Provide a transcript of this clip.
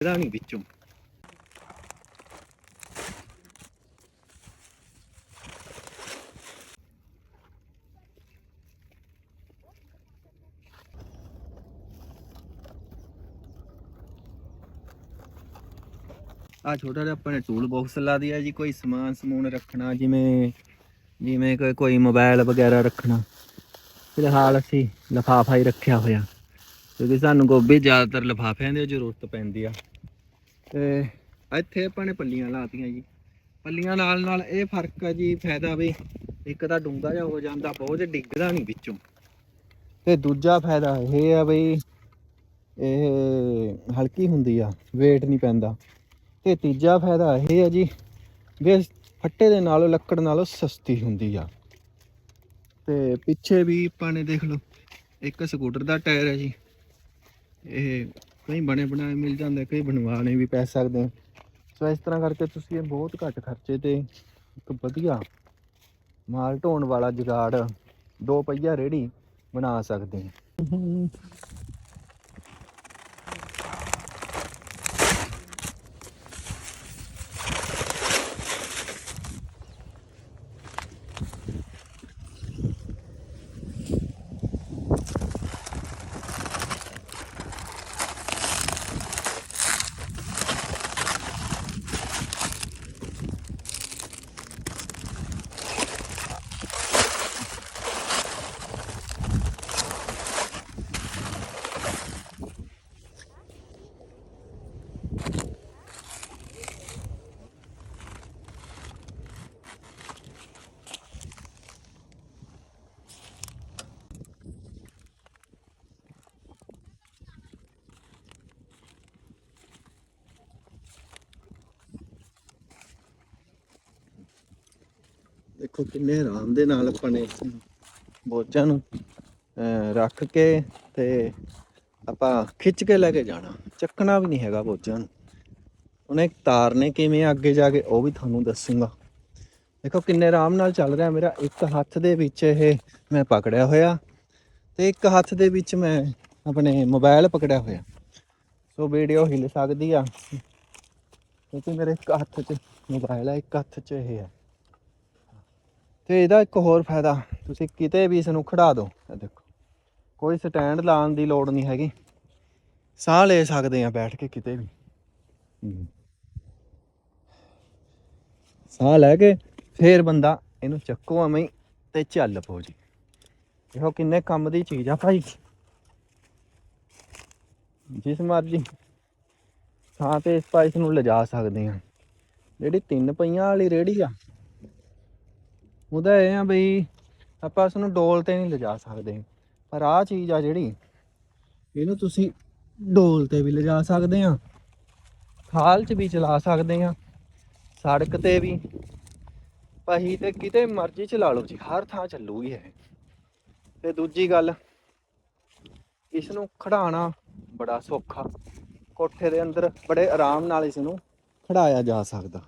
ਇਹਦਾ ਨਹੀਂ ਵਿੱਚੋਂ ਆ ਛੋਟਾ ਜਿਹਾ ਆਪਣੇ ਟੂਲ ਬਾਕਸ ਲਾ ਦਿਆ ਜੀ ਕੋਈ ਸਮਾਨ ਸਮੂਨ ਰੱਖਣਾ. ਜਿਵੇਂ ਜਿਵੇਂ ਕੋਈ ਕੋਈ ਮੋਬਾਈਲ ਵਗੈਰਾ ਰੱਖਣਾ ਫਿਲਹਾਲ ਅਸੀਂ ਲਫਾਫਾ ਹੀ ਰੱਖਿਆ ਹੋਇਆ ਕਿਉਂਕਿ ਸਾਨੂੰ ਗੋਭੀ ਜ਼ਿਆਦਾਤਰ ਲਫਾਫਿਆਂ ਦੀ ਜ਼ਰੂਰਤ ਪੈਂਦੀ ਆ। ਤੇ ਇੱਥੇ ਆਪਾਂ ਨੇ ਪੱਲੀਆਂ ਲਾਤੀਆਂ ਜੀ। ਪੱਲੀਆਂ ਨਾਲ ਨਾਲ ਇਹ ਫ਼ਰਕ ਆ ਜੀ, ਫਾਇਦਾ ਵੀ ਇੱਕ ਤਾਂ ਡੂੰਗਾ ਜਿਹਾ ਹੋ ਜਾਂਦਾ ਬਹੁਤ ਡਿੱਗਦਾ ਨਹੀਂ ਵਿੱਚੋਂ। ਤੇ ਦੂਜਾ ਫਾਇਦਾ ਇਹ ਆ ਬਈ ਇਹ ਹਲਕੀ ਹੁੰਦੀ ਆ, weight ਨਹੀਂ ਪੈਂਦਾ। ਤੇ ਤੀਜਾ ਫਾਇਦਾ ਇਹ ਆ ਜੀ ਵੀ ਫੱਟੇ ਦੇ ਨਾਲੋਂ, ਲੱਕੜ ਨਾਲੋਂ ਸਸਤੀ ਹੁੰਦੀ ਆ। ਤੇ ਪਿੱਛੇ ਵੀ ਆਪਾਂ ਨੇ ਦੇਖ ਲਓ, ਇੱਕ ਸਕੂਟਰ ਦਾ ਟਾਇਰ ਹੈ ਜੀ। ਇਹ ਕਈ ਬਣੇ ਬਣਾਏ ਮਿਲ ਜਾਂਦੇ, ਕਈ ਬਣਵਾਣੇ ਵੀ ਪੈ ਸਕਦੇ ਸੋ ਇਸ ਤਰ੍ਹਾਂ ਕਰਕੇ ਤੁਸੀਂ ਇਹ ਬਹੁਤ ਘੱਟ ਖਰਚੇ ਤੇ ਇੱਕ ਵਧੀਆ ਮਾਲ ਢੋਣ ਵਾਲਾ ਜੁਗਾੜ ਦੋ ਪਹੀਆ ਰੇੜੀ ਬਣਾ ਸਕਦੇ ਆ। ਦੇਖੋ ਕਿੰਨੇ ਆਰਾਮ ਦੇ ਨਾਲ ਆਪਾਂ ਨੇ ਇਸ ਬੋਝਾਂ ਨੂੰ ਰੱਖ ਕੇ ਤੇ ਆਪਾਂ ਖਿੱਚ ਕੇ ਲੈ ਕੇ ਜਾਣਾ। ਚੱਕਣਾ ਵੀ ਨਹੀਂ ਹੈਗਾ ਬੋਝਾਂ ਨੂੰ। ਉਹਨੇ ਤਾਰਨੇ ਕਿਵੇਂ ਅੱਗੇ ਜਾ ਕੇ, ਉਹ ਵੀ ਤੁਹਾਨੂੰ ਦੱਸੂਗਾ। ਦੇਖੋ ਕਿੰਨੇ ਆਰਾਮ ਨਾਲ ਚੱਲ ਰਿਹਾ ਮੇਰਾ। ਇੱਕ ਹੱਥ ਦੇ ਵਿੱਚ ਇਹ ਮੈਂ ਪਕੜਿਆ ਹੋਇਆ ਤੇ ਇੱਕ ਹੱਥ ਦੇ ਵਿੱਚ ਮੈਂ ਆਪਣੇ ਮੋਬਾਈਲ ਪਕੜਿਆ ਹੋਇਆ। ਸੋ ਵੀਡੀਓ ਹਿੱਲ ਸਕਦੀ ਆ। ਕਿਉਂਕਿ ਮੇਰੇ ਇੱਕ ਹੱਥ 'ਚ ਮੋਬਾਈਲ ਹੈ ਇੱਕ ਹੱਥ 'ਚ ਇਹ ਹੈ ਤੇ ਇਹਦਾ ਇੱਕ ਹੋਰ ਫਾਇਦਾ ਤੁਸੀਂ ਕਿਤੇ ਵੀ ਇਸ ਨੂੰ ਖੜਾ ਦਿਓ। ਇਹ ਦੇਖੋ ਕੋਈ ਸਟੈਂਡ ਲਾਉਣ ਦੀ ਲੋੜ ਨਹੀਂ ਹੈਗੀ। ਸਾਹ ਲੈ ਸਕਦੇ ਆ ਬੈਠ ਕੇ ਕਿਤੇ ਵੀ। ਸਾਹ ਲੈ ਕੇ ਫੇਰ ਬੰਦਾ ਇਹਨੂੰ ਚੱਕੋ ਐਵੇਂ ਤੇ ਚੱਲ ਪੋ ਜੀ। ਦੇਖੋ ਕਿੰਨੇ ਕੰਮ ਦੀ ਚੀਜ਼ ਆ ਭਾਈ। ਜਿਸ ਮਰਜ਼ੀ ਥਾਂ ਤੇ ਇਸ ਪਾਈਸ ਨੂੰ ਲਿਜਾ ਸਕਦੇ ਆ ਜਿਹੜੀ ਤਿੰਨ ਪਈਆਂ ਵਾਲੀ ਰੇੜੀ ਆ ਉਹਦਾ ਇਹ ਆ ਬਈ ਆਪਾਂ ਇਸ ਨੂੰ ਡੋਲ ਤੇ ਨਹੀਂ ਲਿਜਾ ਸਕਦੇ। ਪਰ ਆਹ ਚੀਜ਼ ਆ ਜਿਹੜੀ, ਇਹਨੂੰ ਤੁਸੀਂ ਡੋਲ ਤੇ ਵੀ ਲਿਜਾ ਸਕਦੇ ਆ। ਖਾਲ 'ਚ ਵੀ ਚਲਾ ਸਕਦੇ ਆ। ਸੜਕ ਤੇ ਵੀ। ਪਹੀ ਤੇ ਕਿਤੇ ਮਰਜ਼ੀ ਚਲਾ ਲਓ ਜੀ, ਹਰ ਥਾਂ ਚੱਲੂਗੀ ਹੈ ਤੇ ਦੂਜੀ ਗੱਲ, ਇਸ ਨੂੰ ਖੜਾਉਣਾ ਬੜਾ ਸੌਖਾ। ਕੋਠੇ ਦੇ ਅੰਦਰ ਬੜੇ ਆਰਾਮ ਨਾਲ ਇਸ ਨੂੰ ਖੜਾਇਆ ਜਾ ਸਕਦਾ।